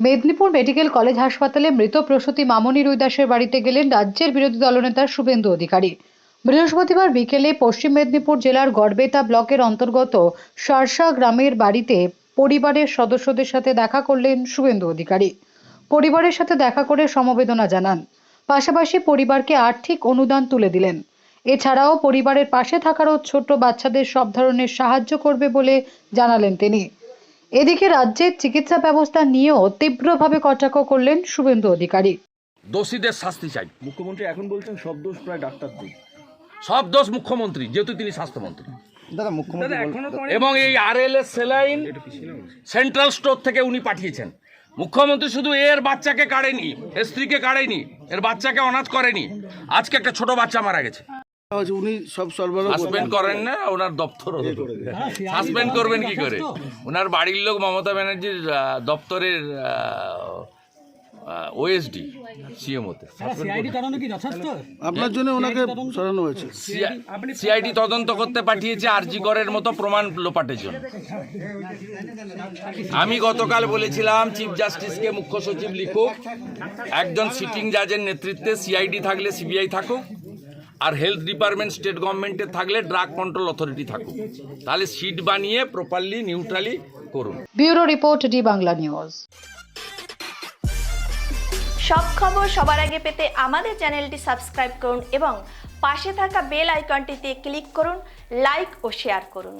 Medinipur medical college হাসপাতালে মৃত প্রসূতি মামনি রুইদাসের বাড়িতে গেলেন রাজ্যের বিরোধী দলনেতা শুভেন্দু অধিকারী। বৃহস্পতিবার বিকেলে পশ্চিম মেদিনীপুর জেলার গড়বেতা ব্লকের অন্তর্গত সারসা গ্রামের বাড়িতে পরিবারের সদস্যদের সাথে দেখা করলেন শুভেন্দু অধিকারী। পরিবারের সাথে দেখা করে সমবেদনা জানান। পাশাপাশি পরিবারকে আর্থিক অনুদান তুলে দিলেন। এছাড়াও পরিবারের পাশে থাকারও ছোট বাচ্চাদের সব ধরনের সাহায্য করবে বলে জানালেন তিনি। এদিকে রাজ্যের চিকিৎসা ব্যবস্থা নিয়েও তীব্রভাবে কটাক্ষ করলেন শুভেন্দু অধিকারী। দোষীদের শাস্তি চাই। মুখ্যমন্ত্রী এখন বলছেন সব দোষ প্রায় ডাক্তারদের সব দোষ মুখ্যমন্ত্রী যেহেতু তিনি স্বাস্থ্যমন্ত্রী। দাদা মুখ্যমন্ত্রী এবং এই R L S saline central store থেকে উনি পাঠিয়েছেন। মুখ্যমন্ত্রী শুধু এর বাচ্চাকে কাড়েনি এর স্ত্রীকে কাড়েনি এর বাচ্চাকে অনাথ করেনি। আজকে একটা ছোট বাচ্চা মারা গেছে। উনি সব সরবরাহ সাসপেন্ড করেন না ওনার দপ্তর সাসপেন্ড করবেন কি করে? ওনার বাড়ির লোক মমতা ব্যানার্জির দপ্তরের ওএসডি সিএমওতে সিআইডি তদন্ত আপনার জন্য ওনাকে সরানো হয়েছে। সিআইডি তদন্ত করতে পাঠিয়েছে আরজি করের মতো প্রমাণ লোপাটের জন্য। আমি গতকাল বলেছিলাম চিফ জাস্টিসকে মুখ্য সচিব লিখুক। একজন সিটিং জাজের নেতৃত্বে সিআইডি থাকলে সিবিআই থাকুক। আর হেলথ ডিপার্টমেন্ট স্টেট গভর্নমেন্টে থাকলে ড্রাগ কন্ট্রোল অথরিটি থাকুক। তাহলে সিট বানিয়ে প্রপারলি নিউট্রালি করুন। Bureau report D Bangla news. সব খবর সবার আগে পেতে আমাদের চ্যানেলটি সাবস্ক্রাইব করুন এবং পাশে থাকা বেল আইকনটিতে ক্লিক করুন লাইক ও শেয়ার করুন।